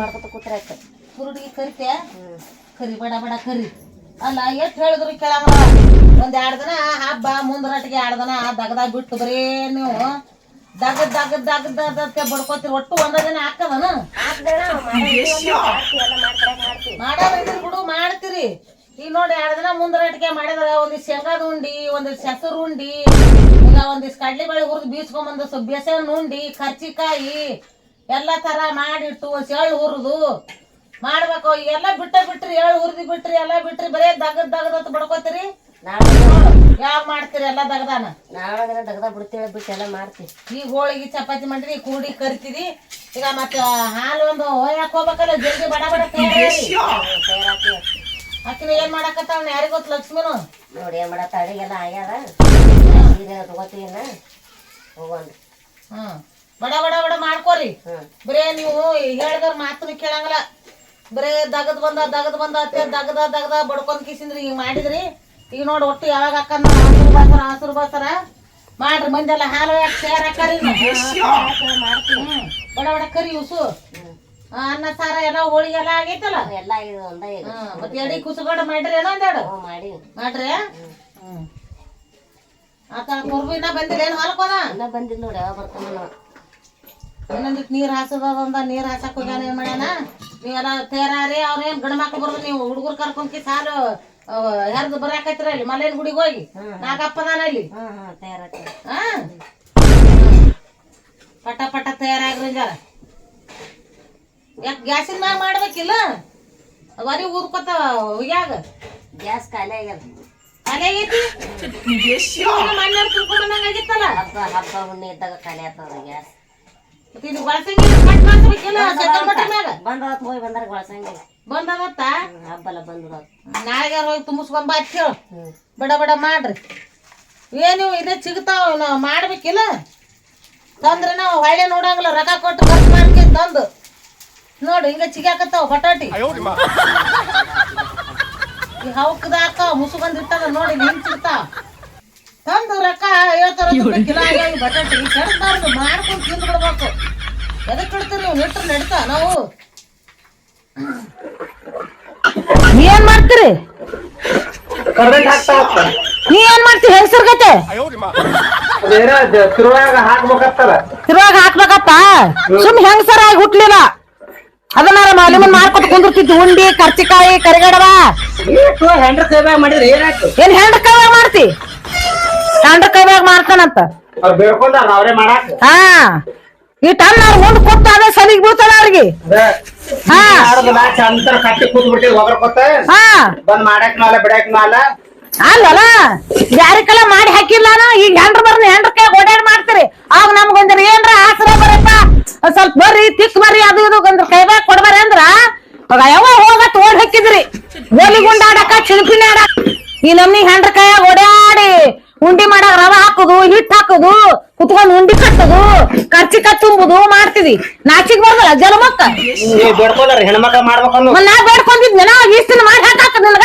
ಮಾಡ್ಕೊತ ಕೂತ್ರಾಯ್ತು ಕುರುಡಿಗೆ ಕರಿತೆ. ಕರಿ ಬಡ ಬಡ ಕರಿ. ಅಲ್ಲ ಎಷ್ಟು ಹೇಳಿದ್ರು ಕೇಳಮ್ಮ. ಒಂದ್ ಎರಡು ದಿನ ಹಬ್ಬ ಮುಂದ್ರಟ್ಟಿಗೆ ಎರಡು ದಿನ ದಗದಾಗ ಬಿಟ್ಟು ಬರೀ ನೀವು. ದಗ ದಗ ದಗ ದಗದ್ ಬಡ್ಕೋತೀರಿ. ಒಟ್ಟು ಒಂದ ದಿನ ಹಾಕದನ? ಮಾಡೋದ್ರಿ ಬಿಡು ಮಾಡ್ತೀರಿ. ಈಗ ನೋಡಿ ಎರಡು ದಿನ ಮುಂದ್ರಟ್ಟಿಗೆ ಮಾಡಿದ್ರ ಒಂದಿಷ್ಟು ಶೇಂಗಾದ ಉಂಡಿ ಒಂದಿಷ್ಟು ಹೆಸರು ಉಂಡಿ ಈಗ ಒಂದಿಷ್ಟು ಕಡ್ಲಿ ಬೇಳೆ ಹುರಿದು ಬೀಸ್ಕೊಂಬಂದು ಸ್ವಲ್ಪ ಬೇಸನ್ ಉಂಡಿ ಕರ್ಚಿಕಾಯಿ ಎಲ್ಲ ತರ ಮಾಡಿಟ್ಟು ಎಳ್ಳು ಹುರಿದು ಮಾಡ್ಬೇಕು. ಎಲ್ಲ ಬಿಟ್ಟ ಬಿಟ್ರಿ ಎಳ್ಳು ಹುರಿದು ಬಿಟ್ರಿ ಎಲ್ಲ ಬಿಟ್ರಿ ಬರೇ ದಗದ್ ದಗದ್ ಅಂತ ಬಡ್ಕೋತೀರಿ? ಯಾವಾಗ ಮಾಡ್ತೀರಿ ಎಲ್ಲ ದಗದಾನ? ನಾಳೆ ದಗದ ಬಿಡ್ತೀವಿ ಬಿಟ್ಟು ಎಲ್ಲ ಮಾಡ್ತೀವಿ. ಈಗ ಹೋಳಿಗೆ ಚಪಾತಿ ಮಾಡಿರಿ ಕೂಡಿ ಕರಿತೀರಿ. ಈಗ ಮತ್ತೆ ಹಾಲು ಒಂದು ಹೋಯಕ್ ಹೋಗ್ಬೇಕಲ್ಲ ಜಲ್ದಿ ಬಡ ಬಡ ಅಕ್ಕಿನ ಏನ್ ಮಾಡಕತ್ತಾಳ ಯಾರಿಗ ಗೊತ್ತು ಲಕ್ಷ್ಮಿನು? ನೋಡಿ ಏನ್ ಮಾಡತ್ತ ಅಡಿಗೆಲ್ಲ ಆಗ್ಯಾದ. ಸೀರೆ ತಗೋತೀವಿ ಹೋಗೋಣ. ಹ್ಮ್. ಬಡ ಬಡ ಬಡ ಮಾಡ್ಕೋರಿ. ಬರೇ ನೀವು ಹೇಳಿದ್ರ ಮಾತನ್ನು ಕೇಳಂಗಿಲ್ಲ. ಬರೇ ದಗದ್ ಬಂದ ದಗದ್ ಬಂದ ಅತ್ತೆ ದಗದ ದಗದ ಬಡ್ಕೊಂಡ್ ಕಿಸಿಂದ್ರಿ ಈಗ ಮಾಡಿದ್ರಿ. ಈಗ ನೋಡಿ ಒಟ್ಟು ಯಾವಾಗ ಹಾಕಂದ್ರ ಹಸಿರು ಬಸರ ಹಸಿರು ಬಸರ. ಮಾಡ್ರಿ ಮಂದೆಲ್ಲ ಹಾಲು ಸೇರ್ ಹಾಕಾರಿ. ಮಾಡ್ತೀವಿ ಹ್ಮ್. ಬಡ ಬಡ ಕರಿ ಉಸು. ಅನ್ನ ಸಾರ ಎಲ್ಲ ಹೋಳಿಗೆ ಎಲ್ಲ ಆಗೈತಲ್ಲ? ಎಲ್ಲ ಮತ್ತೆ ಎಡಿ ಕುಸುಗಡ ಮಾಡ್ರಿ ಏನೋ ಒಂದೆರಡು ಮಾಡ್ರಿ? ಆತ ಕುರ್ಬಿನ ಇನ್ನ ಬಂದಿಲ್ಲ ಏನು ಹೊಲಕೋದ ಇನ್ನ ಬಂದಿಲ್ಲ ನೋಡಿ ಬರ್ತಾನ ನಾವು ನೀರು ಹಾಸದ ಒಂದ ನೀರು ಹಾಸಕ್ ಹೋಗ್ಯಾನ ಏನ್ ಮಾಡ್ಯಾನ? ನೀವೆಲ್ಲ ತೇರಾರಿ ಅವ್ರೇನ್ ಗಂಡ ಮಕ್ಳು ಬರ್ಬೋದು ನೀವು ಹುಡುಗರು ಕರ್ಕೊಂಡ್ಕಿ ಸಾಲು ಹೆರ್ದು ಬರಾಕೈತ್ರ ಅಲ್ಲಿ ಮಲೇನ್ ಗುಡಿಗೆ ಹೋಗಿ. ನಾಗಪ್ಪದಾನ ಅಲ್ಲಿ. ಹಾ? ಪಟ ಪಟ ತಯಾರಾಗ್ರಿ ಜರ ಯಾಕೆ ಗ್ಯಾಸಿನ ಮ್ಯಾಗ ಮಾಡ್ಬೇಕಿಲ್ಲ? ವರಿ ಊರ್ಕೊತ ಹೋಗ್ಯಾಗ ಗ್ಯಾಸ್ ಖಾಲಿ ಆಗ್ಯದ. ಖಾಲಿ ಆಗೈತಿ? ಮನೆ ತಿಳ್ಕೊಂಡಂಗ ಆಗಿತ್ತಲ್ಲ. ಹಬ್ಬ ಹಬ್ಬ ಹುಣ್ಣಿ ಇದ್ದಾಗ ಖಾಲಿ ಆಗ್ತದ ಗ್ಯಾಸ್. ಇದು ಬಳಸಂಗಿಲ್ಲ ಕಟ್ ಮಾಡ್ಸ್ಬೇಕಿಲ್ಲ ಸೆಕಲ್ ಮಟ್ಟ ಮ್ಯಾಗ. ಬಂದವತ್ ಹೋಗಿ ಬಂದಾರ ಬಂದದತ್ತ? ಹಬ್ಬಲ್ಲ ಬಂದದ. ನಾಳೆಗೆ ಹೋಗಿ ತುಂಬಿಸ್ಕೊಂಬ ಹೇಳು. ಹ್ಮ್. ಬಡ ಬಡ ಮಾಡ್ರಿ. ಏನು ಇದೇ ಸಿಗ್ತಾವ ನಾವು ಮಾಡ್ಬೇಕಿಲ್ಲ? ತಂದ್ರೆ ನಾವು ಹೊಳ್ಳೆ ನೋಡಂಗಿಲ್ಲ ರೊಕ್ಕ ಕೊಟ್ಟು ಖರ್ಚು ಮಾಡ್ಕೊಂಡು ತಂದು. ನೋಡಿ ಹಿಂಗ ಚಿಗಾಕತ್ತಾವ ಬಟಾಟಿ. ಈ ಹೌಕದಾಕ ಮುಸುಗಂದ್ ಇಟ್ಟದ ನೋಡಿ ಹಿಂಗ್ ಸಿಗ್ತಾವ ತಂದು ರೊಕ್ಕ ಕಿಲೋ ಬಟಾಟಿ ಮಾಡ್ಕೊಂಡು ತಿಂದು ಬಿಡ್ಬೇಕು. ಎದಕ್ಕೆ ಇಡ್ತೀರಿ ನೀವು? ನಿಟ್ರು ನಡೀತಾ ನಾವು. ಏನ್ ಮಾಡ್ತೀರಿ? ನೀ ಏನ್ ಮಾಡ್ತಿ? ತಿರುವಾಗ ಹಾಕ್ಬೇಕಪ್ಪ. ಸುಮ್ ಹೆಂಗಸರ ಆಗಿ ಹುಟ್ಲಿಲ್ಲ. ಅದನ್ನಾರ ಮಾಲಿಮನ್ ಮಾಡ್ಕೊತ ಕುಂದಿರ್ತಿದ್ದು. ಉಂಡಿ ಕರ್ಚಿಕಾಯಿ ಕರಿಗಡವಾ. ಎಷ್ಟು ಹೆಂಡ್ರ ಕೈದಾಗ ಮಾಡಿದ್ರೆ? ಏನಾಯ್ತು ಏನ್ ಹೆಂಡ್ರ ಕೈ ಮಾಡ್ತಿ? ಹೆಂಡ ಕೈಯಾಗ ಮಾಡ್ತಾನಂತ. ಹಾ. ಈ ಟನ್ ಅವ್ರ ಮುಂದ್ ಕೂತ ಅದೇ ಸಲಿಗೆ ಬೀಳ್ತಾನ ಅವ್ರಿಗೆ. ಹಾ. ಕಟ್ಟಿ ಕೂತ್ ಹಾ. ಬಂದ್ ಮಾಡಕ್ ಬಿಡಕ್ ಅಲ್ಲಲ್ಲ ಯಾರಿಗೆಲ್ಲ ಮಾಡಿ ಹಾಕಿಲ್ಲ ಈಗ ಹೆಂಡ್ರ ಬರ್ನ ಹೆಂಡ್ರ ಕೈ ಓಡಾಡ್ ಮಾಡ್ತೀರಿ. ಅವಾಗ ನಮ್ಗೊಂದ್ರ ಏನ್ರ ಆಸರ ಬರಪ್ಪ ಸ್ವಲ್ಪ ಬರ್ರಿ ತಿಕ್ ಬರ್ರಿ ಅದು ಇದು ಒಂದ್ರ ಕೈಬ್ಯಾಗ ಕೊಡ್ಬಾರ ಅಂದ್ರ ಅವಾಗ ಯಾವ ಹೋಗತ್ ಓಡ್ ಹಾಕಿದ್ರಿ. ಗೋಲಿ ಗುಂಡ ಆಡಕ ಚಿಲ್ಪಿನ ಆಡಕ. ಈ ನಮ್ನಿ ಹೆಂಡ್ರ ಕೈಯಾಗ ಓಡಾಡಿ ಉಂಡಿ ಮಾಡ ರವ ಹಾಕುದು ಹಿಟ್ಟು ಹಾಕುದು ಕುತ್ಕೊಂಡು ಉಂಡಿ ಕಟ್ಟುದು ಖರ್ಚಿ ತುಂಬುದು ಮಾಡ್ತಿದ್ವಿ ನಾಚಿಕ್ ಬರ್ದಲ್ಲ ಜಲಮಕ್ಕ ನೀವ್ ಬೇಡ್ಕೊಂಡಾರ ಹೆಣ್ಮಕ್ಳ ಮಾಡ್ಬೇಕನ್ನು ನಾ ಬೇಡ್ಕೊಂಡಿದ್ನ ಈಸ್ತಿನ ಮಾಡಿ ಹಾಕಾಕ ನನಗ.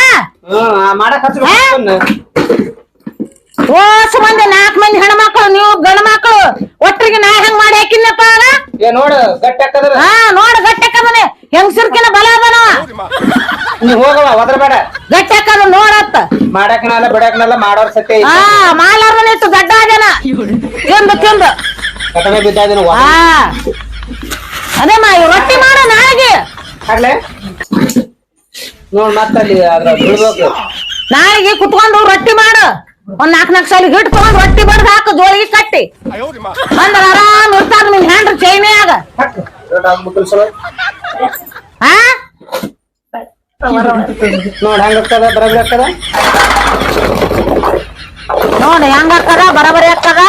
ಮಾಡಕ್ ಹಚ್ಬೇಕು ಓಸು ಮಂದಿ ನಾಲ್ಕು ಮಂದಿ ಹೆಣ್ಮಕ್ಳು ನೀವು ಗಂಡ ಮಕ್ಳು ಒಟ್ಟಿಗೆ ನಾ ಹೆಂಗ್ ಮಾಡಿ ಹಾಕಿನಪ್ಪ ನೋಡು ಗಟ್ಟಿ ಹಾಕದ್ರ. ಹಾ ನೋಡ್ ಗಟ್ಟಕ್ಕದನೆ ಹೆಂಗಸರ್ಕಿನ ಬಲ ಅದನ ನೀ ಹೋಗವ ಒದರ್ಬೇಡ ಗಟ್ಟಕ್ಕದ ನೋಡತ್ತ. ಮಾಡಕ್ ನಾಲ ಬಿಡಕ್ ನಾಲ ಮಾಡೋರ್ ಸತ್ಯ ಹಾ ಮಾಲಾರ್ದನ ಇಟ್ಟು ಗಡ್ಡ ಆದನ ತಿಂದು. ತಿಂದು ಕಟಮೆ ಬಿದ್ದಾದಿನ ಹಾ ಅದೇ ಮಾ ಇವ್ ರೊಟ್ಟಿ ಮಾಡ ನಾಳೆಗೆ. ಆಗ್ಲೇ? ನೋಡ್ ಮತ್ತಲ್ಲಿ ಅದ್ರ ಬಿಡ್ಬೇಕು. ನಾಳೆಗೆ ಕುತ್ಕೊಂಡು ರೊಟ್ಟಿ ಮಾಡು. ಒಂದ್ ನಾಲ್ಕು ನಾಲ್ಕು ಸಲ ಹಿಟ್ಟು ತಗೊಂಡ್ ರೊಟ್ಟಿ ಬಡ್ದು ಹಾಕು ಜೋಳಿಗೆ ಕಟ್ಟಿ. ಅಂದ್ರೆ ಆರಾಮ್ ಇರ್ತಾರ ನಿನ್ ಹ್ಯಾಂಡ್ರ ಚೈನೇ ಹಾಕ್. ಹಾ ನೋಡ್ ಹೆಂಗ್ ಆಗ್ತದ? ಬರಬರಿ ಆಗ್ತದ? ನೋಡಿ ಹೆಂಗ ಹಾಕದ ಬರಬರಿ ಹಾಕದ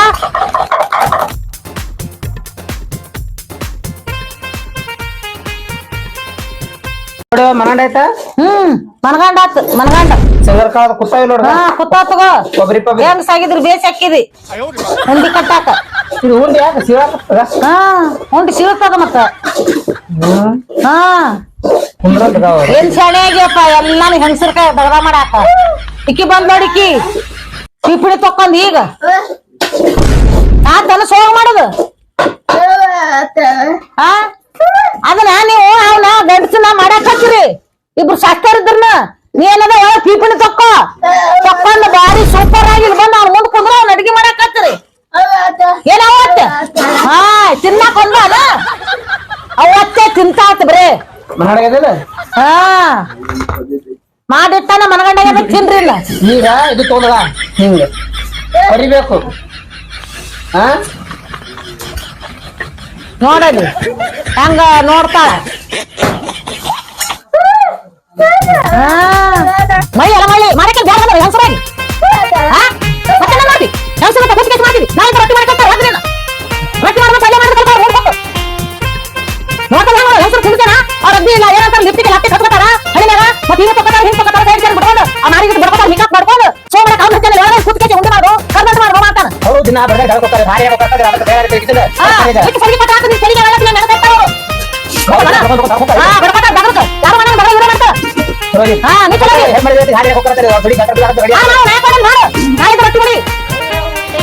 ನೋಡು ಮನಂಡ ಆಯ್ತಾ? ಹ್ಮ್ ಮನಗಂಡ ಆತ್ ಮನಗಂಡ. ಕಾಲದ ಕುತ್ತಾವಿ ನೋಡ್ದ? ಹಾ ಕುತ್ತ ತಗೋ. ಕೊಬ್ಬರಿ ಪಬ್ಬರಿ ಹೆಂಗ್ ಸಾಗಿದ್ರು ಬೇಸ್ ಹಾಕಿದಿ? ಕಟ್ಟಾಕ. ಇದು ಉಂಡಿ ಯಾಕೆ ಸಿಗಾಕತ್ತದ ಹಾ ಉಂಡಿ ಸಿಗುತ್ತದ ಮತ್ತ. ಹ್ಮ್. ಹಾ. ಏನ್ ಶಾಣೆ ಆಗ್ಯಪ್ಪ ಎಲ್ಲಾನು ಹೆಂಗಸರ್ಕ ದಗದ ಮಾಡಾಕ. ಇಕ್ಕಿ ಬಂದ್ ನೋಡಿಕ್ಕಿ ಪಿಪಿಡಿ ತಕೊಂಡ್ ಈಗ. ಆತನ ಸೋಗ ಮಾಡುದು. ಆ ಅದನ್ನ ನೀವು ಅವನ ಗಂಡಸನ ಮಾಡಕ್ ಹಚ್ಚಿರಿ. ಇಬ್ರು ಸಾಕ್ತಾರ ಇದ್ರನ್ನ. ನೀ ಏನದ ಒಳಗ್ ಪಿಪಿಣಿ ತಕ್ಕೋ. ತಕ್ಕೊಂಡು ಬಾರಿ ಸೂಪರ್ ಆಗಿ ಬಂದ್ ಅವ್ನ ಮುಂದ್ ಕುಂದ್ರ ಅವ್ನ ಅಡಿಗೆ ಮಾಡಕ್ ಹಚ್ಚಿರಿ. ಏನ ಅವತ್ತ? ಹಾ ತಿನ್ನಕ್ ಒಂದ ಅದ. ಅವತ್ತೇ ತಿಂತಾತ್ ಬರೇ. ಹಾ. ಮಾಡಿಟ್ಟಾನ ಮನಗಂಡಾಗ ತಿನ್ರಿ ಇಲ್ಲ. ಈಗ ಇದು ತೋದ ಹಿಂಗ. ಹೊಡಿಬೇಕು. ಹಾ ನೋಡಲಿ. ಹಂಗ ನೋಡ್ತಾಳ. ಮೈ ಎಲ್ಲ ಮೈ ಮಾಡಕ್ಕೆ ಬೇಡ ಅಂದ್ರೆ ಹೆಂಗಸರಾಗಿ ಮತ್ತೆ ಮಾಡಿ ಹೆಂಗಸರ ಅಲ್ಲೇ ಮಾಡ್ಬೇಕು ನೋಡ್ಬೇಕು ಹೆಂಗ ಇಲ್ಲ ಏನಂತಾರ ಲಿಪ್ಟಿಗೆ ಲಟ್ಟಿ ಕಟ್ಕೊತಾರ? ಹಳ್ಳಿನಾಗ ಮತ್ತೆ ಹಿಂಗ ತಗೋತಾರ ಹಿಂಗ ಬಿಡ್ಕೊಂಡು ಆ ಮಾರಿಗೆ ಬಿಡ್ಕೊತಾರ ಮೇಕಪ್ ಮಾಡ್ಕೊಂಡು? ಸೋಮರ ಕಾಲ್ ಹಚ್ಚಲ್ಲ ಯಾವಾಗ ಕುತ್ಕೆ ಉಂಡೆ ದಿನ ಬರ್ದಾಗ ಹೇಳ್ಕೊತಾರೆ ಭಾರಿ ಹೇಳ್ಕೊತಾರೆ ಅದಕ್ಕೆ ಬೇರೆ ಬೇಕಿಲ್ಲ ಹಾ ಇಟ್ಟು ಸರಿಗೆ ಪಟ್ಟ ಹಾಕಿದ್ರೆ ಸರಿಗೆ ಹೇಳಕ್ಕೆ ನಾನು ನೆನಪು ಅವ್ರು ಹಾ ಬಡಪಟ ಬಗರ್ಕ ಯಾರು ಮನೆ ಬಗರ್ ಇರೋ ಮಾಡ್ತಾರ ಹಾ ನೀ ಚಲೋ ರೀ. ಹೆಮ್ಮಡಿ ಹಾರಿ ಹೇಳ್ಕೊತಾರೆ ಬಡಿ ಕಟ್ಟಡ ಹಾ ನಾವು ನಾಯಕ ಮಾಡು ನಾಯಿ ರೊಟ್ಟಿ ಮಾಡಿ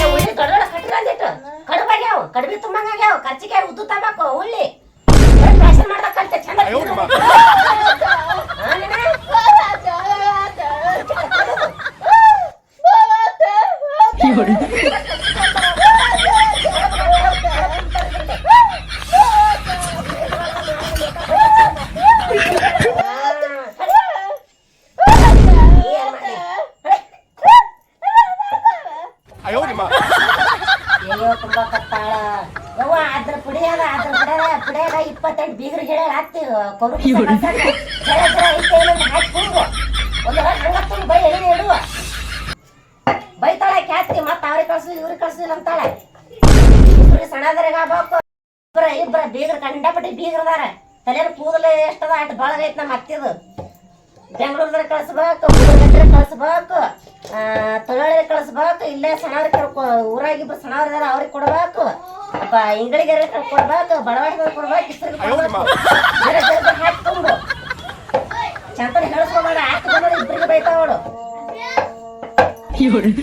ಉಳ್ಳಿ ದೊಡ್ಡ ದೊಡ್ಡ ಕಟ್ಟಿಲ್ಲ ಅಂದಿಟ್ಟು ಕಡುಬಾಗ್ಯಾವ ಕಡುಬಿ ತುಂಬಂಗಾಗ್ಯಾವ ಕರ್ಚಿಕಾಯಿ ಉದ್ದು ತಂಬಾಕು ಉಳ್ಳಿ ಫ್ಯಾಷನ್ ಮಾಡ್ದಾಗ ಕಲ್ತೆ ಚಂದ ಹಾ, ನೀನ? ಏನ್ ಮಾಡ್ಲಿ? ಅಯ್ಯೋ ತುಂಬಾ ಕತ್ತಾಳ ಯವ್ವ ಅದ್ರ ಪುಡಿ ಅದ ಅದ್ರ ಪುಡಿಯಾಗ ಪುಡಿಯಾಗ ಇಪ್ಪತ್ತೆಂಟು ಬೀಗ್ರು ಗಿಡ ಹಾಕ್ತಿ ಕೊರು ಒಂದು ಹಂಗ ತುಂಬ ಬೈ ಎಣ್ಣೆ ಇಡುವ ಬೈತಾಳೆ ಕ್ಯಾಸ್ತಿ ಮತ್ತ ಅವ್ರಿಗೆ ಕಳ್ಸಿ ಇವ್ರಿಗೆ ಕಳ್ಸಿ ಅಂತಾಳೆ. ಇಬ್ರಿಗೆ ಸಣ್ಣದರಿಗೆ ಇಬ್ರ ಇಬ್ರ ಬೀಗ್ರ ಕಂಡಪಟ್ಟಿ ಬೀಗ್ರದಾರ ತಲೆನ ಕೂದಲು ಎಷ್ಟದ ಅಟ್ ರೈತ ನಮ್ಮ ಅತ್ತಿದು. ಬೆಂಗಳೂರದಾಗ ಕಳಿಸ್ಬೇಕು ಹುಡುಗರ ಕಳಿಸ್ಬೇಕು ತೊಳಳಿಗೆ ಕಳಿಸ್ಬೇಕು ಇಲ್ಲೇ ಸಣ್ಣವ್ರಿಗೆ ಊರಾಗ ಇಬ್ರು ಸಣ್ಣವ್ರಿದಾರ ಅವ್ರಿಗೆ ಕೊಡ್ಬೇಕು. ಬ ಇಂಗಳಿಗೆ ಕೊಡ್ಬೇಕು ಬಡವಾಡಿಗೆ ಕೊಡ್ಬೇಕು ಇಸ್ರಿಗೆ ಕೊಡ್ಬೇಕು ಬೇರೆ ಬೇರೆ ಹಾಕಿ ತುಂಬ ಚಂತನ ಹೇಳಿಸ್ಕೊಬೇಡ ಹಾಕಿ ಬಂದ್ರೆ ಇಬ್ಬರಿಗೆ ಬೈತಾವಳು ಇವ್ರಿಗೆ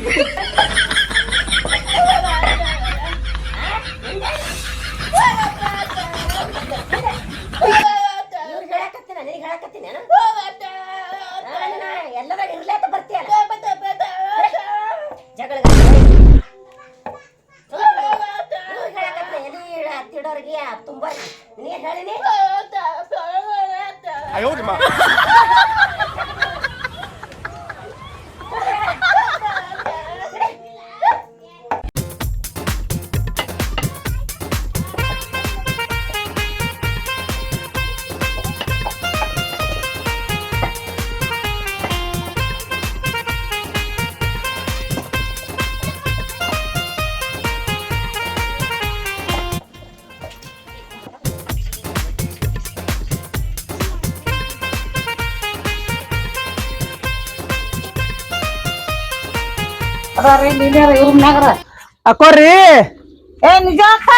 ಹೇಳಕತ್ತೀನಿ ನಿನಗೆ ಹೇಳಕತ್ತೀನಿ られねえ。あよりま ಅದಾರಿ ನೀನ್ಯಾರ ಇವ್ರ ಮ್ಯಾಗ್ರ ಅಕ್ಕೋರಿ ಏ ನಿಜ ಅಕ್ಕ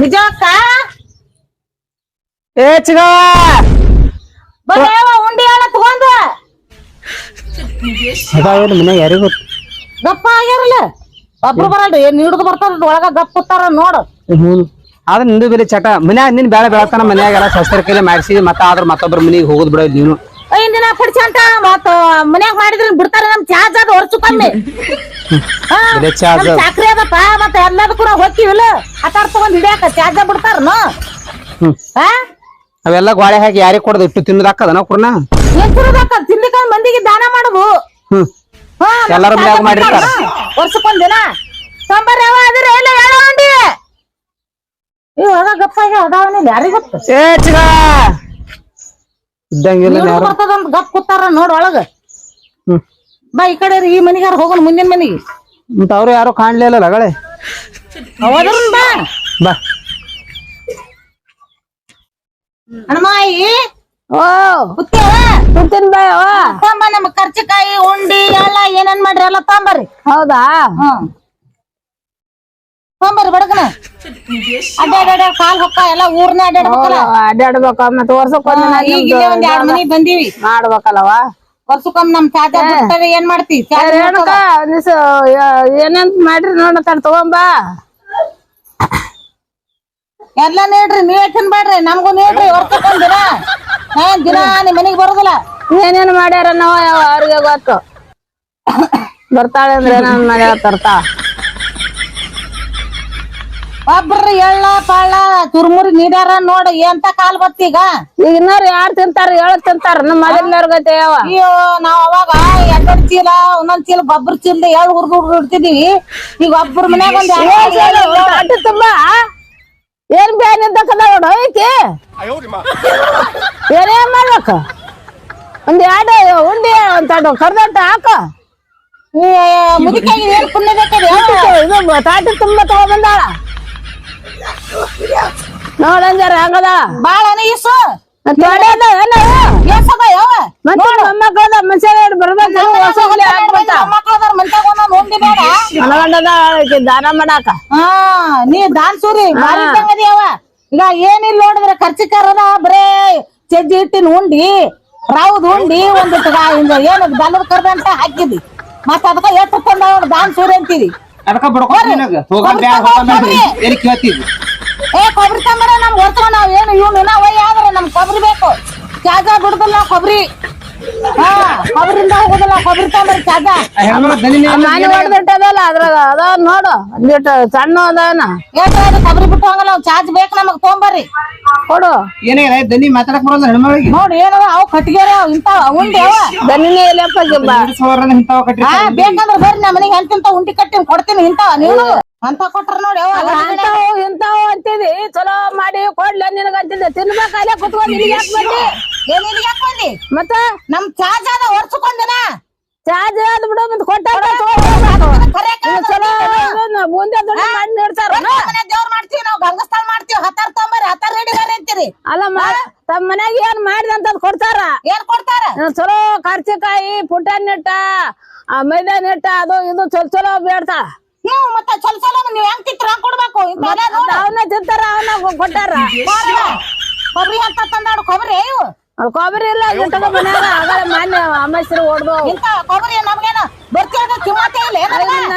ನಿಜ ಅಕ್ಕ ಏ ಚಿಗವ ಉಂಡಿ ಎಲ್ಲ ತಗೊಂಡ ಅದಾವೇನು ಮನೆ ಯಾರಿಗೂ ಗೊತ್ತು ಗಪ್ಪ ಆಗ್ಯಾರಲ್ಲ? ಒಬ್ರು ಬರಲ್ರಿ ಏನ್ ಹಿಡಿದು ಬರ್ತಾರ ಒಳಗ ಗಪ್ ಕೂತಾರ ನೋಡು. ಹ್ಞೂ ಆದ್ರೆ ನಿಂದು ಬೇರೆ ಚಟ. ಮನ್ಯಾಗ ನಿನ್ ಬೇಳೆ ಬೆಳತಾನ ಮನ್ಯಾಗ ಎಲ್ಲ ಸಸ್ತರ ಕೈಲಿ ಮಾಡಿಸಿ ಮತ್ತ ಆದ್ರ ಮತ್ತೊಬ್ರ ಮನಿಗೆ ಹೋಗುದ್ ಬಿಡೋ ನೀನು. ಐನ್ ದಿನ ಅಂತ ಮತ್ತ ಮನ್ಯಾಗ ಮಾಡಿದ್ರ ಬಿಡ್ತಾರ ನಮ್ ಚಾರ್ಜ್ ಅದ ವರ್ಷಕ್ಕೊಮ್ಮೆ ಹಾ, ಬರೀ charge. ಚಾಕ್ರಿ ಅದಪ್ಪ ಮತ್ತ ಎಲ್ಲದಕ್ಕೂ ನಾವ್ ಹೋಗ್ತಿವಿಲ್ಲ ಹತ್ತಾರ ತಗೊಂಡ್ ಹಿಡಿಯಾಕ ಚಾರ್ಜ ಬಿಡ್ತಾರನು? ಹ್ಮ್. ಹಾ? ಅವೆಲ್ಲ ಗೋಳೆ ಹಾಕಿ ಯಾರಿಗೆ ಕೊಡದ? ಇಟ್ಟು ತಿನ್ನದಾಕದ ನಾವು ಕುರ್ನ ಎಂತಿರೋದಕ್ಕ ತಿನ್ಲಿಕ್ಕ ಮಂದಿಗೆ ದಾನ ಮಾಡುದು. ಹ್ಮ್. ಹಾ, ಎಲ್ಲಾರ ನಮ್ ಮನ್ಯಾಗ ಚಾರ್ಜ ಮಾಡಿರ್ತಾರ. ವರ್ಷಕ್ಕೊಂದ್ ದಿನ. ಸಾಂಬಾರ್ ಯಾವ ಅದ್ರ ಎಲ್ಲ ಹೇಳೋ ಅಂಡಿ? ಇವಾಗ ಗಪ್ಪ ಅದಾವನ ಯಾರಿಗ್ ಗೊತ್ತು? ಏ ಚಿಗ. ಇದ್ದಂಗಿಲ್ಲ ಇವ್ರು ಯಾರು ಬರ್ತದಂತ ಗಪ್ ಕೂತಾರ ನೋಡ್ ಒಳಗ. ಹ್ಮ್. ಬಾ ಈ ಕಡೆ ಈ ಮನಿಗಾರ ಹೋಗೋಣ ಮುಂದಿನ ಮನಿಗೆ. ಮತ್ತ ಅವ್ರು ಯಾರು ಕಾಣ್ಲಿಲ್ಲ ಲಗಳೇ ಹೋದ್ರನ್ ಬಾ. ಬಾ. ಹನುಮಾಯಿ. ಓ. ಕುತ್ತೇವ ಕುಂತಿನ್ ಬಾಯವ ತೊಂಬ ನಮ್ಮ ಕರ್ಚಿಕಾಯಿ ಉಂಡಿ ಎಲ್ಲ ಏನೇನ್ ಮಾಡ್ರಿ ಎಲ್ಲ ತಗೊಂಬರ್ರಿ ಹೌದಾ? ಹ್ಮ್. ತೊಂಬರ್ರಿ ಬಡಗನ ಅಡ್ಡಾಡ ಕಾಲ್ ಹೊಕ್ಕ ಎಲ್ಲ ಊರ್ನ ಅಡ್ಡಾಡ್ಬೇಕಲ್ಲ ಅಡ್ಡಾಡ್ಬೇಕ ಮತ್ತ ವರ್ಷಕ್ ಒಂದಿನ ಈಗ ಇಲ್ಲೇ ಒಂದ್ ಎರಡ್ ಮನಿ ಬಂದೀವಿ. ಮಾಡ್ಬೇಕಲ್ಲವ? ವರ್ಷಕ್ಕೊಮ್ಮೆ ನಮ್ ಚಾಚಾ ಬಿಡ್ತಾರೆ ಏನ್ ಮಾಡ್ತಿ? ರೇಣುಕ ಒಂದಿವ್ಸ ಏನಂತ ಮಾಡ್ರಿ ನೋಡತಾರ ತಗೊಂಬಾ ಎಲ್ಲ ನೀಡ್ರಿ ನೀವೇ ತಿನ್ಬೇಡ್ರಿ ನಮ್ಗೂ ನೀಡ್ರಿ ವರ್ಷಕ್ಕೊಂದ್ ದಿನ. ಏನ್ ದಿನ ನಿಮ್ ಮನಿಗ್ ಬರುದಿಲ್ಲ. ಏನೇನ್ ಮಾಡ್ಯಾರ ನಾವ ಅವ್ರಿಗೆ ಗೊತ್ತು. ಬರ್ತಾಳೆ ಅಂದ್ರೆ ಏನ ಮನೆ ತರ್ತಾ? ಒಬ್ರು ಎಳ್ಳ ಪಾಳ ತುರ್ಮುರಿ ನೀಡ್ಯಾರ ನೋಡಿ ಎಂತ ಕಾಲ್ ಬತ್ತೀಗ ಈಗ? ಇನ್ನೋರು ಯಾರು ತಿಂತಾರ ಹೇಳ ತಿಂತಾರ ನಮ್ಮ ಮೊದಲಿನವ್ರ ಗತೆ ಯಾವ ಅಯ್ಯೋ ನಾವ್ ಅವಾಗ ಎರಡೆರಡ್ ಚೀಲ ಒಂದೊಂದ್ ಚೀಲ ಒಬ್ಬರು ಚೀಲದ ಎಳ್ ಹುರ್ದು ಇಡ್ತಿದೀವಿ. ಈಗ ಒಬ್ರ ಮನ್ಯಾಗ ಒಂದ್ ಎರಡ್ ಚೀಲ ಎಳ್ಳು ಇಲ್ಲ. ಅಟ್ಟಿ ತುಂಬಾ? ಏನ್ ಬ್ಯಾನ್ ಇದ್ದಕ್ಕದ ನೋಡು ಐತಿ? ಏನೇನ್ ಮಾಡ್ಬೇಕ? ಒಂದ್ ಎರಡು ಉಂಡಿ ಒಂದ್ ಕರ್ದಂಟ ಹಾಕ. ಏ, ಏನ್ ಪುಣ್ಯ ಬೇಕದ ಇದು ತಾಟಿ ತುಂಬಾ ತಗೊಂಬಂದಾಳ ನೋಡಂಜಾರ ಹಂಗದ? ಬಾಳ ಈಸು ತೊಡೆದ ಯಾವ? ಮತ್ತೆ ಮೊಮ್ಮಕ್ಕಳದ ಬರ್ಬೇಕು. ಹಾಕ್ಬಿಟ್ಟ ಬೇಡ. ಮನಗಂಡದ ದಾನ ಮಾಡಾಕ. ಹಾ ನೀ ದಾನ್ ಸೂರಿ ಬಾರಿ ಇದ್ದಂಗದಿ ಅವ. ಈಗ ಏನಿಲ್ಲ ನೋಡಿದ್ರೆ ಖರ್ಚಿಕರದ ಬರೇ ಚಜ್ಜಿ ಹಿಟ್ಟಿನ ಉಂಡಿ ರೌದ್ ಉಂಡಿ ಒಂದು ಏನು ದನದ ಕರ್ದಂತ ಹಾಕಿದಿ ಮತ್ತ ಅದಕ್ಕ ಎಷ್ಟು ಕೊಂಡ ದಾನ್ ಸೂರಿ ಅಂತೀವಿ ಅದಕ್ಕ ಬಿಡ್ಕೋ ನಿನಗ ಬ್ಯಾಡ ಎಲ್ಲಿ ಕೇಳ್ತಿದ್ವಿ ಏ ಕೊಬ್ಬರಿ ತಂಬರ ನಮ್ ಗೊತ್ತ ನಾವ್ ಏನು ಇವ್ನು ನಾವ್ ಒಯ್ಯ ಆದ್ರೆ ನಮ್ ಕೊಬ್ಬರಿ ಬೇಕು. ಚಾಜಾ ಬಿಡುದಿಲ್ಲ ಕೊಬ್ಬರಿ ಹಾ ಕೊಬ್ಬರಿಂದ ಹೋಗುದಿಲ್ಲ ಕೊಬ್ಬರಿ ತಂಬರಿ ದನಿ ಮನೆ ಹೊಡೆದಿಟ್ಟದಲ್ಲ ಅದ್ರಾಗ ಅದ ನೋಡು ಒಂದಿಟ್ಟು ಸಣ್ಣ ಅದಾನ. ಏನ್ರಿ ಅದು ಕೊಬ್ಬರಿ ಬಿಟ್ಟು ಹೋಗಲ್ಲ ಅವ್ ಚಾರ್ಜ್ ಬೇಕು ನಮಗ್ ತೊಂಬರ್ರಿ ಕೊಡು. ಏನೇ ದನಿ ಮಾತಾಡಕ್ ಬರೋಲ್ಲ ಹೆಣ್ಮಗಳಿಗೆ ನೋಡಿ ಏನವ ಅವ ಕಟ್ಗ್ಯಾರ ಇಂತಾವ ಉಂಡಿ ದನಿನೇ ಇಲ್ಲಪ್ಪ ಇಂತಾವ ಕಟ್ಟಿ ಹಾ ಬೇಕಂದ್ರ ಬರ್ರಿ ನಮ್ಮ ಮನೆಗೆ ಎಂತಿಂತ ಉಂಡಿ ಕಟ್ಟಿ ಕೊಡ್ತೀನಿ ಇಂತಾವ ನೀವು ಅಂತ ಕೊಟ್ರ ನೋಡಿ ಅಂತಾವು ಇಂತಾವು ಅಂತಿದಿ. ಚಲೋ ಮಾಡಿ ಕೊಡ್ಲ ನಿನಗ ಅಂತಿದ್ದೆ. ತಿನ್ಬೇಕ ಅಲ್ಲೇ ಕುತ್ಕೊಂಡ್ ಇಲ್ಲಿ ಯಾಕೆ ಬಂದಿ? ಏನ್ ಇಲ್ಲಿಗೆ ಯಾಕ್ ಬಂದಿ? ಮತ್ತ? ನಮ್ ಚಾರ್ಜ್ ಅದ ವರ್ಷಕ್ಕೊಂದಿನ ಚಾರ್ಜ್ ಅದ್ ಬಿಡು ಮತ್ ಕೊಟ್ಟಾಗ ಚಲೋ ಮುಂದೆ ದುಡ್ಡು ಮಾಡಿ ನೀಡ್ತಾರ ದೇವ್ರ ಮಾಡ್ತೀವಿ ನಾವು? ಗಂಗಸ್ಥಳ ಮಾಡ್ತೀವಿ. ಹತ್ತಾರ ತಗೊಂಬರಿ ಹತ್ತಾರ ರೆಡಿ ಬೇರೆ ಅಂತೀರಿ. ಅಲ್ಲ ತಮ್ಮ ಮನ್ಯಾಗ ಏನ್ ಮಾಡಿದಂತದ್ ಕೊಡ್ತಾರ? ಏನ್ ಕೊಡ್ತಾರ? ಚಲೋ ಕರ್ಚಿಕಾಯಿ ಪುಟಾಣಿ ಇಟ್ಟ ಆ ಮೈದಾನ ಹಿಟ್ಟ ಅದು ಇದು ಚಲೋ ಚಲೋ ಬೇಡ್ತಾಳ. ನೀವು ಮತ್ತ ಚಲ ಚಲ ನೀವ್ ಹೆಂಗ್ ತಿಂತೀರ? ಕೊಡ್ಬೇಕು. ಅವನ ನೋಡು. ಅವನ ಕೊಟ್ಟಾರ. ಕೊಬ್ಬರಿ ಅಂತ ತಂದಾಡು ಕೊಬ್ಬರಿ ಇವು. ಕೊಬ್ಬರಿ ಇಲ್ಲ ಮನ್ಯಾಗ ಮಾನ್ಯ ಅಮ್ಮಸ್ರು ಹೊಡ್ದು ಇಂತ ಕೊಬ್ಬರಿ ನಮ್ಗೇನ ಬರ್ತೀವಿ ಕಿಮ್ಮತ್ತೇ ಇಲ್ಲ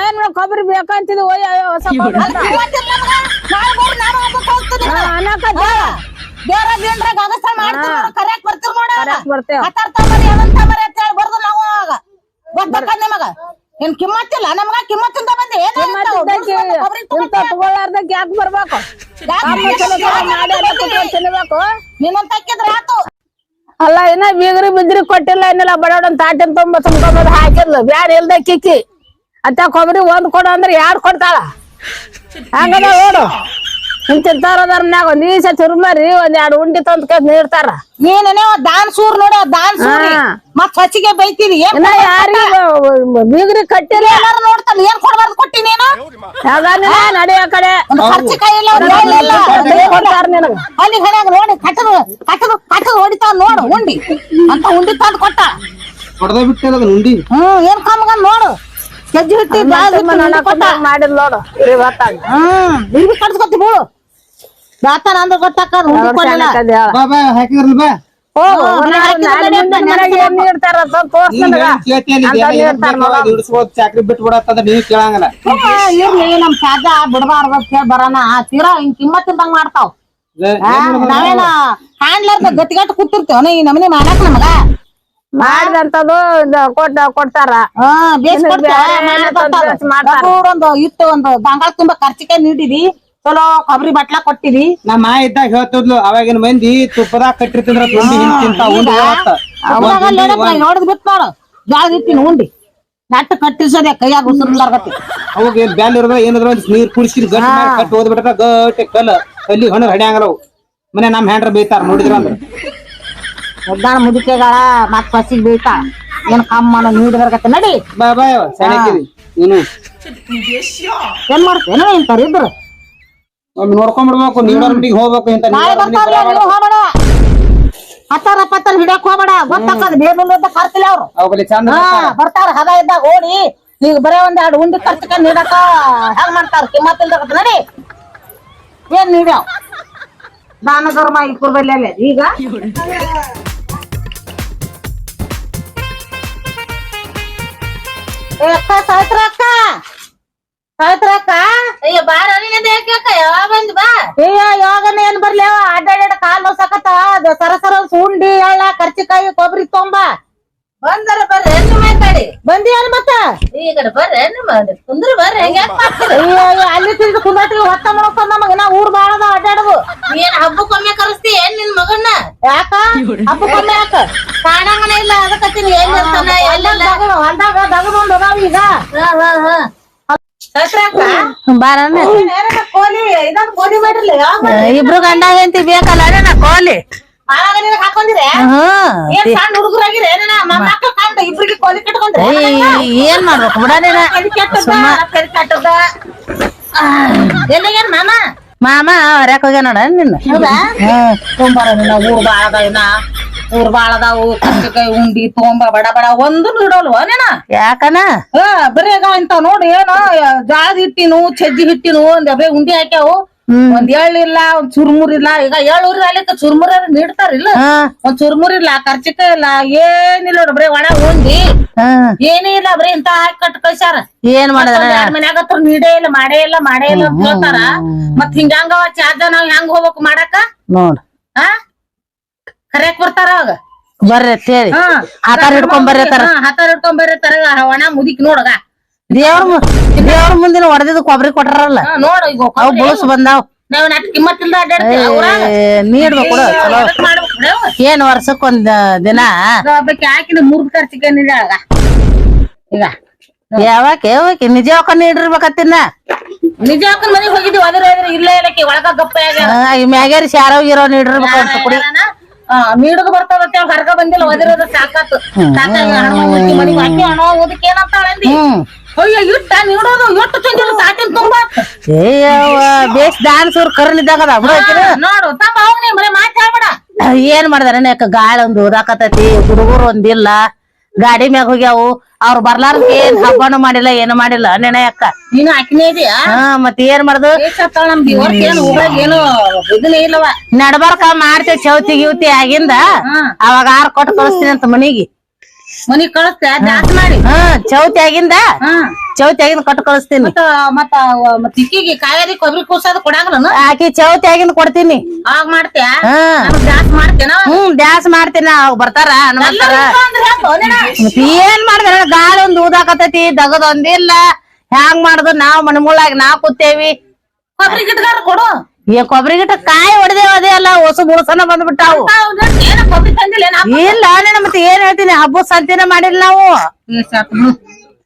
ಏನ್ ಕೊಬ್ಬರಿ ಬೇಕಂತಿದ್ ಅಯ್ಯೋ ಹೊಸ. ದೇವ್ರ ದಿಂಡ್ರ ಗಗಸ್ತಾಳ ಮಾಡ್ತೀವಿ ನೋಡು, ಕರ್ಯಾಕ್ ಬರ್ತೀವಿ ನೋಡ ಬರ್ತೇವ್. ಹತ್ತಾರ್ ತಗೊಂಬರ್ರಿ ಅದನ್ನ ತಗೊಂಬರ್ರಿ ಅಂತ ಹೇಳಿ ಬರ್ದು ನಾವು ಅವಾಗ. ಗೊತ್ತಕ್ಕ ನಿಮಗ? ಏನ್ ಕಿಮ್ಮತ್ತಿಲ್ಲ ನಮ್ಗ ಕಿಮ್ಮತ್ತಿಂದ ಬಂದಿ ಏನ್ ಇಂತ ತಗೊಳ್ಳಾರ್ದಕ್ ಯಾಕೆ ಬರ್ಬೇಕು? ತಿನ್ಬೇಕು? ನೀನೊಂದ್ ಆತು. ಅಲ್ಲ ಇನ್ನ ಬೀಗ್ರಿ ಬಿದ್ರಿ ಕೊಟ್ಟಿಲ್ಲ ಏನಿಲ್ಲ ಬಡವಡನ್ ತಾಟಿನ ತುಂಬ ತುಂಬ್ಕೊಂಬದ್ ಹಾಕಿದ್ಲು. ಬ್ಯಾಡ ಇಲ್ದ ಕಿಕ್ಕಿ. ಅಂತ ಕೊಬ್ಬರಿ ಒಂದ್ ಕೊಡು ಅಂದ್ರೆ ಯಾರು ಕೊಡ್ತಾಳ. ಹಂಗದ ನೋಡು. ಇಂತಿಂತಾರ ಅದಾರ ಒಂದ್ ಈಸ ಚುರುಮರಿ ಒಂದ್ ಎರಡು ಉಂಡಿ ತಂದ್ ಕದ್ ನೀಡ್ತಾರ. ನೀನೇ ದಾನ್ ಸೂರ್ ನೋಡಿ ದಾನ್ ಸೂರಿ. ಮತ್ ಹೊಚ್ಚಿಗೆ ಬೈತೀರಿ ಏನ್ ಇನ್ನ ಯಾರಿಗ ಬೀಗ್ರಿ ಕಟ್ಟಿಲ್ಲ. ಎಲ್ಲಾರು ನೋಡ್ತಾನ ಏನ್ ಕೊಡ್ಬಾರ್ದು ಕೊಟ್ಟಿ ನೀನು? ಯಾವ್ದಾನ ನಡೆಯ ಆ ಕಡೆ. ಒಂದು ಖರ್ಚು ಕೈ ಇಲ್ಲ ಒಂದು ಎಳ್ಳು ಇಲ್ಲ. ಕೊಡ್ತಾರ ನಿನಗ. ಅಲ್ಲಿ ಹಣ್ಯಾಗ ನೋಡಿ ಕಟ್ಟದು ಕಟ್ಟದು ಕಟ್ಟದು ಹೊಡಿತಾವ ನೋಡು ಉಂಡಿ. ಅಂತ ಉಂಡಿ ತಂದು ಕೊಟ್ಟ. ಹೊಡೆದ ಬಿಟ್ಟದ ಉಂಡಿ? ಹ್ಮ್ ಏನ್ ಕಾಮಗ ನೋಡು. ಸಜ್ಜಿ ಹಿಟ್ಟಿ ಕೊಟ್ಟ. ಮಾಡಿದ್ ನೋಡು. ಇರಿ ಗೊತ್ತಾಗ ಹ್ಮ್ ಇರ್ಬಿ ಕಟ್ಸ್ಕೊತಿ ಬಿಡು ದಾತನ ಅಂದ್ರೆ ಗೊತ್ತಾಕ ಉಂಡಿ ಕೊಡಲ್ಲ. ಬಾ ಹಾಕಿದ್ರಲ್ಲ ಬಾ. ಚಾಕ್ರಿ ಬಿಟ್ಟು ಬಿಡತ್ತಂದ್ರ ನೀವ್ ಕೇಳಂಗಿಲ್ಲ. ಇರ್ಲಿ ನಮ್ ಸಾಧ್ಯ ಬಿಡಬಾರ್ದ ಕೇಳಿ ಬರೋಣ. ತೀರಾ ಹಿಂಗ್ ಕಿಮ್ಮತ್ತಿಂದಂಗ್ ಮಾಡ್ತಾವ್? ನಾವೇನ ಹಾಂಡ್ಲಾರ್ದ ಗಟ್ಟಿಗಟ್ಟು ಕೂತಿರ್ತೇವನ ಈ ನಮನಿ ಮಾಡಕ್ ನಮಗ? ಮಾಡಿದಂತದು ಕೊಟ್ಟ ಕೊಡ್ತಾರ. ಬೇಸ್ ಕೊಡ್ತಾರ, ಒಂದು ಇಟ್ಟು ಒಂದು ಗಂಗಾಳ ತುಂಬಾ ಖರ್ಚಿಗೆ ನೀಡಿದಿ. ಚಲೋ ಕೊಬ್ಬರಿ ಬಟ್ಲ ಕೊಟ್ಟಿವಿ. ನಮ್ಮ ಮಾ ಇದ್ದಾಗ ಹೇಳ್ತಿದ್ಲು ಅವಾಗಿನ ಮಂದಿ ತುಪ್ಪದಾಗ ಕಟ್ಟಿರ್ತಿದ್ರ ಉಂಡಿ ಹಿಂಗ್ ತಿಂತ ಉಂಡಿ ಹೇಳತ್ತ ಅವಾಗ ನೋಡಿದ್ ಬಿತ್ ನೋಡು. ಜಾಗ ಇಟ್ಟಿನ ಉಂಡಿ. ನಟ್ಟ ಕಟ್ಟಿಸೋದೆ ಕೈಯಾಗ ಉಸಿರ್ಲಾರ್ಗತಿ ಅವಾಗ ಏನ್ ಬ್ಯಾಲ್ ಇರೋದ ಏನಿದ್ರ ನೀರ್ ಕುಡಿಸಿ ಗಟ್ಟಿ ಮಾಡಿ ಕಟ್ಟಿ ಓದ್ಬಿಟ್ರ ಗಟ್ಟಿ ಕಲ್ಲ. ಅಲ್ಲಿ ಹೊಣ ಹಡಿಯಂಗಲ್ಲ ಅವು ಮನೆ ನಮ್ ಹ್ಯಾಂಡ್ರ ಬೈತಾರ ನೋಡಿದ್ರ ಅಂದ್ರ. ಒದ್ದಾಣ ಮುದುಕೆಗಳ ಮತ್ ಬೇಯ್ತಾ ಬೀಳ್ತಾ ಏನ್ ಕಮ್ಮನ ನೀಡಿದ್ರಗತಿ ನಡಿ. ಬಾ ಬಾ ಸಣ್ಣ ನೀನು. ಏನ್ ಮಾಡ್ತೇನೆ ಇಂತಾರ ಇದ್ರು ನೋಡ್ಕೊಂಡ್ಬಿಡ್ಬೇಕು ನೀಡೋರ್ ಮಟ್ಟಿಗೆ ಹೋಗ್ಬೇಕು ಅಂತ ನಾಳೆ ಬರ್ತಾರಲ್ಲ ನೀವು ಹೋಗ್ಬೇಡ. ಹತ್ತಾರ ಪತ್ತಾರ ಹಿಡಿಯಕ್ ಹೋಗ್ಬೇಡ. ಗೊತ್ತಾಕದ್ ಬೇರೆ ಕರ್ತಿಲ್ಲ ಅವ್ರು. ಹೋಗಲಿ ಚಂದ ಹಾ ಬರ್ತಾರ. ಹದ ಇದ್ದಾಗ ಓಡಿ ಈಗ ಬರೇ ಒಂದ್ ಎರಡು ಉಂಡಿ ಖರ್ಚಕ್ಕೆ ನೀಡಕ ಹೆಂಗ್ ಮಾಡ್ತಾರ? ಕಿಮ್ಮತ್ತಿಲ್ದ ನಡಿ. ಏನ್ ನೀಡ್ಯಾವ ದಾನ ಧರ್ಮ ಇಬ್ಬರ ಬಲ್ಲಿ ಈಗ? ಅಕ್ಕ ಸಾವಿತ್ರ ಅಕ್ಕ. ಸಾವಿತ್ರ ಅಕ್ಕ ಅಯ್ಯ ಬಾರ ಯಾವಾಗ ಬಂದ್ ಬಾ. ಅಯ್ಯ ಯಾವಾಗನ ಏನ್ ಬರ್ಲಿ? ಅವ ಅಡ್ಡಾಡ ಕಾಲ್ ನೋಸಕತ್ತ ಅದು ಸರ ಸರ ಸುಂಡಿ ಎಳ್ಳ ಕರ್ಚಿಕಾಯಿ ಕೊಬ್ಬರಿ ತೊಂಬ. ಬಂದರ ಬರ್ರಿ ಹೆಣ್ಣು ಮಾತಾಡಿ. ಬಂದಿ ಅಲ್ ಮತ್ತ? ಈ ಕಡೆ ಬರ್ರಿ ಹೆಣ್ಣು ಮಾಡಿ ಕುಂದ್ರ ಬರ್ರಿ ಹೆಂಗ ಅಯ್ಯೋ ಅಲ್ಲಿ ತಿಂದು ಕುಂದಾಟಿಗೆ ಹೊತ್ತ ಮಾಡಪ್ಪ ನಮಗ. ನಾ ಊರ್ ಬಾಳ ಅದ ಅಡ್ಡಾಡದು ಏನ್ ಹಬ್ಬಕ್ಕೊಮ್ಮೆ ಕರೆಸ್ತಿ ಏನ್ ನಿನ್ ಮಗನ್ನ? ಯಾಕ? ಹಬ್ಬ ಕಮ್ಮಿ ಯಾಕ? ಕಾಣಂಗನ ಇಲ್ಲ ಅದಕ್ಕತ್ತೀನಿ ಏನ್ ಇರ್ತಾನ ಎಲ್ಲ ಹೊಲ್ದಾಗ ದಗದೊಂದು ಅದಾವ ಈಗ. ಹಾ ಹಾ ಹಾ. ಬಾರಣ್ಣ. ಇಬ್ರು ಗಂಡ ಹೆಂಡತಿ ಬೇಕಲ್ಲ ಅಣ್ಣ ಕೋಲಿ. ಏನ್ ಮಾಡ್ಬೇಕು ಎಲ್ಲಿಗೇನ್ ಮಾಮ? ಮಾಮ ಹೊರ್ಯಾಕ್ ಹೋಗ್ಯ ನೋಡ ನಿನ್ನ? ಹೌದಾ? ತೊಂಬಾರ ನಿನ್ನ ಊರ್ ಬಾಳ ಊರ್ ಬಾಳ ಅದಾವು ಕರ್ಚಿಕಾಯಿ ಉಂಡಿ ತೊಂಬ ಬಡ ಬಡ ಒಂದು ಇಡಲ್ವ ನೇನ? ಯಾಕನ? ಹ ಬರೀ ಅದಾವ ಇಂತಾವ್ ನೋಡಿ ಏನೋ ಜಾಳದ ಹಿಟ್ಟಿನು ಚಜ್ಜಿ ಹಿಟ್ಟಿನು ಒಂದ್ ಬರೀ ಉಂಡಿ ಹಾಕ್ಯಾವು. ಒಂದ್ ಇಲ್ಲ ಒಂದ್ ಚುರ್ಮುರ್ ಇಲ್ಲ. ಈಗ ಏಳೂರಿ ಅಲ್ಲಿಕ ಚುರ್ಮುರ ನೀಡ್ತಾರ ಇಲ್ಲ? ಒಂದ್ ಚುರ್ಮುರ್ ಇಲ್ಲ ಕರ್ಚಿಕಾಯಿ ಇಲ್ಲ ಏನಿಲ್ಲ ನೋಡ್ ಬರೀ ಒಣ ಉಂಡಿ. ಹಾ. ಏನೇ ಇಲ್ಲ ಬರೀ ಇಂತ ಹಾಕಿ ಕಟ್ ಕಳ್ಸ್ಯಾರ. ಏನ್ ಮಾಡಿದ್ರ ಮನ್ಯಾಗ ಹತ್ರ ನೀಡೇ ಇಲ್ಲ ಮಾಡೇ ಇಲ್ಲ ಮಾಡೇ ಇಲ್ಲ ಅಂತ ಹೇಳ್ತಾರ. ಮತ್ ಹಿಂಗ ಚಾರ್ಜ ನಾವ್ ಹೆಂಗ್ ಹೋಗ್ಬೇಕು ಮಾಡಾಕ ನೋಡ್. ಆ? ಕರೆಯಕ್ ಬರ್ತಾರ ಅವಾಗ? ಬರ್ರಿ ಅಂತ ಹೇಳಿ ಹಾ. ಆಕಾರ ಹಿಡ್ಕೊಂಡ್ ಬರ್ರಿ ಹಾ, ಹತ್ತಾರ ಹಿಡ್ಕೊಂಡ್ ಬರ್ತಾರ ಒಣ ಮುದಿಕ್ ನೋಡಗ ದೇವ್ರ ದೇವ್ರ ಮುಂದಿನ ಹೊಡೆದಿದ್ದು ಕೊಬ್ಬರಿ ಕೊಟ್ಟಾರಲ್ಲ ಹಾ, ನೋಡು ಈಗ ಅವ್ ಬುಳಸ್ ಬಂದಾವ್. ನಾವ್ ನಟ್ ಕಿಮ್ಮತ್ತಿಲ್ದ ಅಡ್ಡಾಡ್ತೀವಿ ಊರಾಗ. ನೀಡ್ಬೇಕು ಬಿಡು ಚಲೋ. ಎದಕ್ ಮಾಡ್ಬೇಕು ಬಿಡು? ಏನ್ ದಿನ? ಅದು ಒಬ್ಬಾಕಿ ಹಾಕಿನ ಮುರ್ದ್ ಖರ್ಚಿಗೆ ನಿಲ್ಯಾಗ ಈಗ. ಯಾವಾಕ ಯಾವಾಕಿ ನಿಜ ಹಾಕೊಂಡ್ ನೀಡಿರ್ಬೇಕತ್ತಿನ ನಿಜ ಹಾಕೊಂಡ್ ಮನೆಗ್ ಹೋಗಿದ್ವಿ. ಅದ್ರ ಎದ್ರ ಇಲ್ಲೇ ಇಲ್ಲಕ್ಕೆ ಒಳಗ ಗಪ್ಪ ಆಗ್ಯಾರ ಈ ಮ್ಯಾಗ್ಯಾರಿ ಶಾರವ್ ಗೀರೋ ಇಡಿರ್ಬೇಕು ಅಂತ ಕುಡಿ. ಮೀಡುದು ಬರ್ತಾವ ಹೊರಗ ಬಂದಿಲ್ಲ ಒದಿರೋದು ಸಾಕಾತು. ಮನಿಗ್ ಹಣ ಓದಕ್ಕೆ ಏನಂತಾಳಂದಿ ಅಯ್ಯೋ ಇಟ್ಟ ನೀಡೋದು ಎಷ್ಟು ತುಂಬಾ. ಬೇಸ್ ಡ್ಯಾನ್ಸ್ ಅವ್ರ ನೋಡು ತಮ್ಮ ಅವ್ನ ನೀ ಬರೀ ಮಾತಾಡ್ಬೇಡ ಏನ್ ಮಾಡ್ದಾರ ಗಾಳಿ ಒಂದ್ ಓದಾಕತೈತಿ ಹುಡುಗರು ಒಂದಿಲ್ಲ. ಗಾಡಿ ಮ್ಯಾಗ ಹೋಗ್ಯಾವು ಅವ್ರ ಬರ್ಲಾರ್ದ ಏನ್ ಹಬ್ಬನು ಮಾಡಿಲ್ಲ ಏನು ಮಾಡಿಲ್ಲ ನೆನೆ ಅಕ್ಕ. ನೀನು ಹಾಕಿನೇ ಇದೆಯಾ? ಹಾ ಮತ್ ಏನ್ ಮಾಡುದು? ನಮ್ ಮಾಡ್ತೇವೆ ಏನು ಊರಾಗ ಏನು ಇದನ್ನೇ ಇಲ್ಲವ. ನಡ್ಬರ್ಕ ಮಾಡ್ತೇವ್ ಚೌತಿ ಗಿವತಿ ಆಗಿಂದ ಅವಾಗ ಆರ್ ಕೊಟ್ಟು ಕಳಿಸ್ತೀನಿ ಅಂತ ಮನಿಗೆ. ಮನಿಗ್ ಕಳಿಸ್ತೆ ಜಾಸ್ತಿ ಮಾಡಿ. ಹಾ ಚೌತಿ ಆಗಿಂದ ಚೌತಿ ಆಗಿಂದ ಕೊಟ್ಟು ಕಳಿಸ್ತೀನಿ. ಮತ್ತ ಮತ್ತ ತಿಕ್ಕಿಗೆ ಕಾವೇರಿ ಕೊಬ್ಬರಿ ಕೂಸೋದು ಕೊಡಂಗಿಲ್ಲ ಆಕಿ ಚೌತಿ ಆಗಿಂದ ಕೊಡ್ತೀನಿ. ಆಗ ಮಾಡ್ತೀಯ? ಜಾಸ್ತಿ ಮಾಡ್ತೇನ ಹ್ಮ್ ಡ್ಯಾನ್ಸ್ ಮಾಡ್ತೀನಿ ಬರ್ತಾರ ಹನುಮಂತರ ಮತ್ ಏನ್ ಮಾಡ್ದಾರ ಗಾಳಿ ಒಂದ್ ಊದಾಕತೈತಿ ದಗದೊಂದಿಲ್ಲ. ಹ್ಯಾಂಗ್ ಮಾಡುದು ನಾವ್ ಮನಮೂಲಾಗಿ ನಾವ್ ಕೂತೇವಿ. ಕೊಬ್ಬರಿ ಗಿಡಗಾರ ಕೊಡು. ಏ ಕೊಬ್ಬರಿ ಗಿಟ್ಟ ಕಾಯಿ ಹೊಡೆದೇವ ಅದೇ ಅಲ್ಲ ಹೊಸ ಬುಳಸನ ಬಂದ್ಬಿಟ್ಟಾವು. ಇಲ್ಲ ನಾನು ಮತ್ತೆ ಏನ್ ಹೇಳ್ತೀನಿ ಹಬ್ಬ ಸಂತಿನ ಮಾಡಿಲ್ಲ ನಾವು.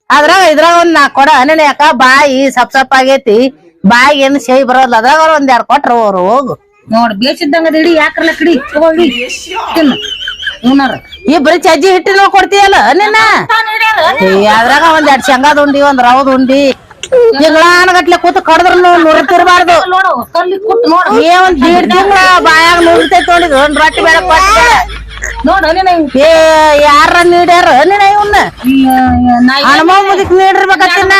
ಅದ್ರಾಗ ಇದ್ರಾಗ ಒಂದ್ ನಾ ಕೊಡ. ನೆನೆ ಯಾಕ ಬಾಯಿ ಸಪ್ ಸಪ್ ಆಗೈತಿ? ಬಾಯಿ ಏನ್ ಶೈ ಬರೋಲ್ಲ ಅದ್ರಾಗ ಒಂದ್ ಎರಡ್ ಕೊಟ್ರು ಅವ್ರು ಹೋಗು. ನೋಡ್ ಬೇಸಿದ್ದಂಗ ಇಡಿ ಯಾಕ್ರಲ್ಲ ಕಡಿ ತಗೊಳ್ಳಿ. ಈ ಬರಿ ಚಜ್ಜಿ ಹಿಟ್ಟಿನ ಕೊಡ್ತೀಯಲ್ಲ ನಿನ್ನ? ಅದ್ರಾಗ ಒಂದ್ ಎರಡ್ ಶೇಂಗಾದ ಉಂಡಿ ಒಂದ್ ರವದ್ ಉಂಡಿ. ತಿಂಗಳಾನಗಟ್ಲೆ ಕೂತ್ ಕಡದ್ರನು ನುರ್ತಿರ್ಬಾರ್ದು. ನೋಡು ಕಲ್ಲಿ ಕುಟ್ ನೋಡು. ಏ ಒಂದ್ ದೀಡ್ ತಿಂಗಳ ಬಾಯಾಗ ನುರ್ತೈತಿ ನೋಡಿದ್ ಒಂದ್ ರೊಟ್ಟಿ ಬೇಡ ಕೊಟ್ಟ ನೋಡು ಏ ಯಾರ ನೀಡ್ಯಾರ? ನೀನ ಇವನ್ನ ಹನುಮ ಮುದಿಕ್ ನೀಡಿರ್ಬೇಕತ್ತಿನ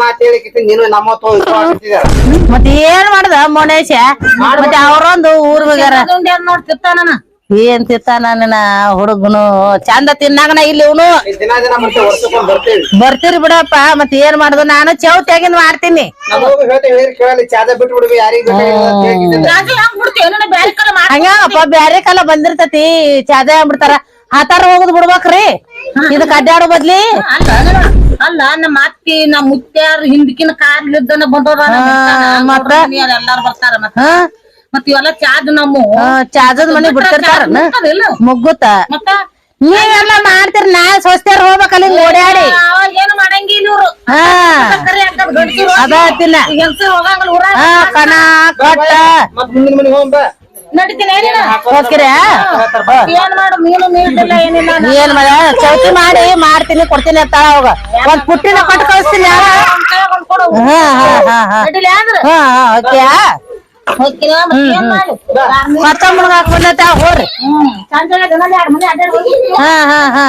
ಮಾತು ಹೇಳಿಕಿತ್ತು ನೀನು ನಮ್ಮ ತೋರಿಸ್ತಿದಾರ ಮತ್ತೆ ಏನ್ ಮಾಡ್ದ ಮೋನೇಶ ಮತ್ತೆ ಅವ್ರೊಂದು ಊರ್ ಹೋಗ್ಯಾರ ಅದೊಂದ್ ಏನ್ ತಿತ್ತಾನ ನನ್ನ ಹುಡುಗನು. ಚಂದ ತಿನ್ನಾಗನ ಇಲ್ಲಿ ಇವನು ದಿನ ದಿನ ಮತ್ತೆ ವರ್ಷಕ್ಕೊಂದ್ ಬರ್ತೇವಿ. ಬರ್ತೀರಿ ಬಿಡಪ್ಪ ಮತ್ತೆ ಏನ್ ಮಾಡುದು? ನಾನು ಚೌತಿಯಾಗಿಂದ ಮಾಡ್ತೀನಿ. ಹಂಗಪ್ಪ ಬ್ಯಾರೆ ಕಾಲ ಬಂದಿರ್ತತಿ. ಚಾದ ಬಿಡ್ತಾರ ಹಾತಾರ ಹೋಗುದ್ ಬಿಡ್ಬೇಕ್ರಿ. ಇದಕ್ ಅಡ್ಡಾಡೋ ಬದ್ಲಿ. ಅಲ್ಲ ಅಲ್ಲ ನಮ್ಮ ಅತ್ತಿ ನಮ್ಮ ಮುತ್ಯಾರ ಹಿಂದಕಿನ ಕಾರ್ಲಿದ್ದನ ಬಂದವ್ರ ಮತ್ತ? ಎಲ್ಲಾರು ಬರ್ತಾರ ಮತ್ತ? ಮತ್ ಇವೆಲ್ಲ ಚಾದ್ ನಮ್ಮ. ಹಾ, ಮನೆ ಮನಿ ಬಿಡ್ತಿರ್ತಾರ ಇಲ್ಲ ಮುಗ್ಗುತ್ತ? ಮತ್ತ ನೀವೆಲ್ಲ ಮಾಡ್ತೀರಿ ನಾ ಸ್ವಸ್ಥ್ಯಾರ ಹೋಗ್ಬೇಕಲ್ಲಿ ಹಿಂಗ್ ಓಡಾಡಿ ಅವಾಗ ಏನು ಮಾಡಂಗಿಲ್ಲ ಇವ್ರು ಹಾ. ಕರಿ ಹಾಕದ್ ಗಂಡ್ಸರು ಅದ ಹತ್ತಿನ ಹೆಂಗಸರು ಹೋಗಂಗಿಲ್ಲ ಊರಾಗ ಹಾ ಕಣ ಕೊಟ್ಟ. ಮತ್ ಮುಂದಿನ ಮನಿ ಹೋಗ್ ಬಾ. ನಡಿತೀನಿ ಏನಿಲ್ಲ. ಹೋಗ್ತೀರ ಏನ್ ಮಾಡು ನೀನು ನೀಡಿಲ್ಲ ಏನಿಲ್ಲ ನಾ ಏನ್ ಮಾಡ ಚೌತಿ ಮಾಡಿ ಮಾಡ್ತೀನಿ ಕೊಡ್ತೀನಿ ಅಂತ ಅವಾಗ. ಒಂದ್ ಪುಟ್ಟಿನ ಕೊಟ್ಟು ಕಳಿಸ್ತೀನಿ ಯಾರ? ಕೊಡು. ಹಾ ಹಾ ಹಾ ಹಾ. ನಡಿಲಿ ಅಂದ್ರ ಹಾ ಹಾ ಓಕೆ ಮಾಡಿ ಕೊತ್ತಂಬರಿ ಹಾಕ್ ಬಂದೈತೆ ಹೋಗ್ರಿ ಹಾ ಹಾ ಹಾ.